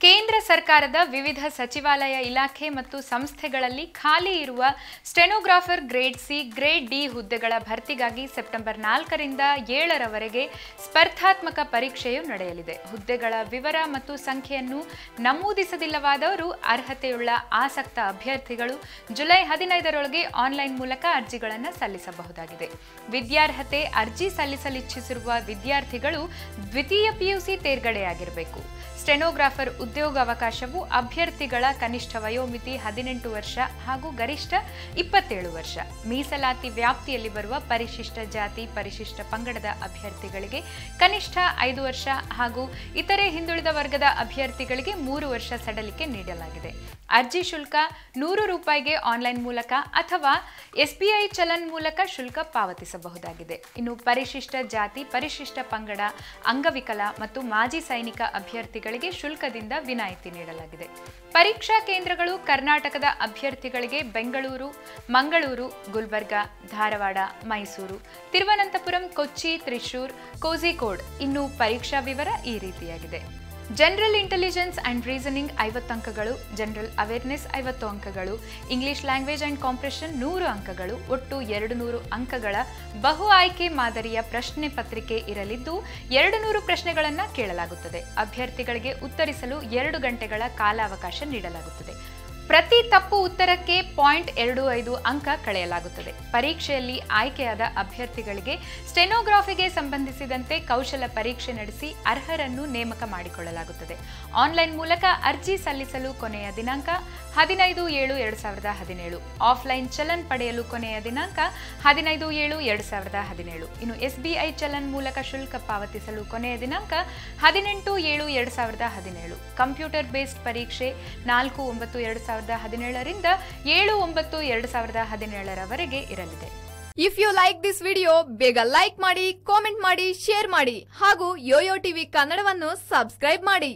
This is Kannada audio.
ಕೇಂದ್ರ ಸರ್ಕಾರದ ವಿವಿಧ ಸಚಿವಾಲಯ ಇಲಾಖೆ ಮತ್ತು ಸಂಸ್ಥೆಗಳಲ್ಲಿ ಖಾಲಿ ಇರುವ stenographer grade C, grade D ಹುದ್ದೆಗಳ ಭರ್ತಿಗಾಗಿ ಸೆಪ್ಟೆಂಬರ್ ನಾಲ್ಕರಿಂದ ಏಳರವರೆಗೆ ಸ್ಪರ್ಧಾತ್ಮಕ ಪರೀಕ್ಷೆಯು ನಡೆಯಲಿದೆ. ಹುದ್ದೆಗಳ ವಿವರ ಮತ್ತು ಸಂಖ್ಯೆಯನ್ನು ನಮೂದಿಸದಿಲ್ಲವಾದವರು ಅರ್ಹತೆಯುಳ್ಳ ಆಸಕ್ತ ಅಭ್ಯರ್ಥಿಗಳು ಜುಲೈ ಹದಿನೈದರೊಳಗೆ ಆನ್ಲೈನ್ ಮೂಲಕ ಅರ್ಜಿಗಳನ್ನು ಸಲ್ಲಿಸಬಹುದಾಗಿದೆ. ವಿದ್ಯಾರ್ಹತೆ ಅರ್ಜಿ ಸಲ್ಲಿಸಲಿಚ್ಛಿಸಿರುವ ವಿದ್ಯಾರ್ಥಿಗಳು ದ್ವಿತೀಯ ಪಿಯುಸಿ ತೇರ್ಗಡೆಯಾಗಿರಬೇಕು. ಸ್ಟೆನೋಗ್ರಾಫರ್ ಉದ್ಯೋಗಾವಕಾಶವು ಅಭ್ಯರ್ಥಿಗಳ ಕನಿಷ್ಠ ವಯೋಮಿತಿ ಹದಿನೆಂಟು ವರ್ಷ ಹಾಗೂ ಗರಿಷ್ಠ ಇಪ್ಪತ್ತೇಳು ವರ್ಷ. ಮೀಸಲಾತಿ ವ್ಯಾಪ್ತಿಯಲ್ಲಿ ಬರುವ ಪರಿಶಿಷ್ಟ ಜಾತಿ, ಪರಿಶಿಷ್ಟ ಪಂಗಡದ ಅಭ್ಯರ್ಥಿಗಳಿಗೆ ಕನಿಷ್ಠ ಐದು ವರ್ಷ ಹಾಗೂ ಇತರೆ ಹಿಂದುಳಿದ ವರ್ಗದ ಅಭ್ಯರ್ಥಿಗಳಿಗೆ ಮೂರು ವರ್ಷ ಸಡಲಿಕೆ ನೀಡಲಾಗಿದೆ. ಅರ್ಜಿ ಶುಲ್ಕ ನೂರು ರೂಪಾಯಿಗೆ ಆನ್ಲೈನ್ ಮೂಲಕ ಅಥವಾ ಎಸ್ಬಿಐ ಚಲನ್ ಮೂಲಕ ಶುಲ್ಕ ಪಾವತಿಸಬಹುದಾಗಿದೆ. ಇನ್ನು ಪರಿಶಿಷ್ಟ ಜಾತಿ, ಪರಿಶಿಷ್ಟ ಪಂಗಡ, ಅಂಗವಿಕಲ ಮತ್ತು ಮಾಜಿ ಸೈನಿಕ ಅಭ್ಯರ್ಥಿಗಳಿಗೆ ಶುಲ್ಕದಿಂದ ವಿನಾಯಿತಿ ನೀಡಲಾಗಿದೆ. ಪರೀಕ್ಷಾ ಕೇಂದ್ರಗಳು ಕರ್ನಾಟಕದ ಅಭ್ಯರ್ಥಿಗಳಿಗೆ ಬೆಂಗಳೂರು, ಮಂಗಳೂರು, ಗುಲ್ಬರ್ಗಾ, ಧಾರವಾಡ, ಮೈಸೂರು, ತಿರುವನಂತಪುರಂ, ಕೊಚ್ಚಿ, ತ್ರಿಶೂರ್, ಕೋಝಿಕೋಡ್ ಇನ್ನು ಪರೀಕ್ಷಾ ವಿವರ ಈ ರೀತಿಯಾಗಿದೆ. ಜನರಲ್ ಇಂಟೆಲಿಜೆನ್ಸ್ ಆ್ಯಂಡ್ ರೀಸನಿಂಗ್ ಐವತ್ತು ಅಂಕಗಳು ಜನರಲ್ ಅವೇರ್ನೆಸ್ ಐವತ್ತು ಅಂಕಗಳು ಇಂಗ್ಲಿಷ್ ಲ್ಯಾಂಗ್ವೇಜ್ ಆ್ಯಂಡ್ ಕಾಂಪ್ರೆಷನ್ ನೂರು ಅಂಕಗಳು, ಒಟ್ಟು ಎರಡು ನೂರು ಅಂಕಗಳ ಬಹು ಆಯ್ಕೆ ಮಾದರಿಯ ಪ್ರಶ್ನೆ ಪತ್ರಿಕೆ ಇರಲಿದ್ದು ಎರಡು ನೂರು ಪ್ರಶ್ನೆಗಳನ್ನು ಕೇಳಲಾಗುತ್ತದೆ. ಅಭ್ಯರ್ಥಿಗಳಿಗೆ ಉತ್ತರಿಸಲು ಎರಡು ಗಂಟೆಗಳ ಕಾಲಾವಕಾಶ ನೀಡಲಾಗುತ್ತದೆ. ಪ್ರತಿ ತಪ್ಪು ಉತ್ತರಕ್ಕೆ ಪಾಯಿಂಟ್ ಎರಡು ಐದು ಅಂಕ ಕಳೆಯಲಾಗುತ್ತದೆ. ಪರೀಕ್ಷೆಯಲ್ಲಿ ಆಯ್ಕೆಯಾದ ಅಭ್ಯರ್ಥಿಗಳಿಗೆ ಸ್ಟೆನೋಗ್ರಾಫಿಗೆ ಸಂಬಂಧಿಸಿದಂತೆ ಕೌಶಲ ಪರೀಕ್ಷೆ ನಡೆಸಿ ಅರ್ಹರನ್ನು ನೇಮಕ ಮಾಡಿಕೊಳ್ಳಲಾಗುತ್ತದೆ. ಆನ್ಲೈನ್ ಮೂಲಕ ಅರ್ಜಿ ಸಲ್ಲಿಸಲು ಕೊನೆಯ ದಿನಾಂಕ ಹದಿನೈದು ಏಳು ಎರಡು ಸಾವಿರದ ಹದಿನೇಳು. ಆಫ್ಲೈನ್ ಚಲನ್ ಪಡೆಯಲು ಕೊನೆಯ ದಿನಾಂಕ ಹದಿನೈದು ಏಳು ಎರಡು ಸಾವಿರದ ಹದಿನೇಳು. ಇನ್ನು ಎಸ್ಬಿಐ ಚಲನ್ ಮೂಲಕ ಶುಲ್ಕ ಪಾವತಿಸಲು ಕೊನೆಯ ದಿನಾಂಕ ಹದಿನೆಂಟು ಏಳು ಎರಡು ಸಾವಿರದ ಹದಿನೇಳು. ಕಂಪ್ಯೂಟರ್ ಬೇಸ್ಡ್ ಪರೀಕ್ಷೆ ನಾಲ್ಕು ಒಂಬತ್ತು ಎರಡು ಸಾವಿರದ ಹದಿನೇಳರಿಂದ ಏಳು ಒಂಬತ್ತು ಎರಡು ಸಾವಿರದ ಹದಿನೇಳರವರೆಗೆ ಇರಲಿದೆ. If you like this video ಬೇಗ ಲೈಕ್ ಮಾಡಿ ಕಾಮೆಂಟ್ ಮಾಡಿ ಶೇರ್ ಮಾಡಿ ಹಾಗೂ ಯೋಯೋ ಟಿವಿ ಕನ್ನಡವನ್ನು ಸಬ್ಸ್ಕ್ರೈಬ್ ಮಾಡಿ.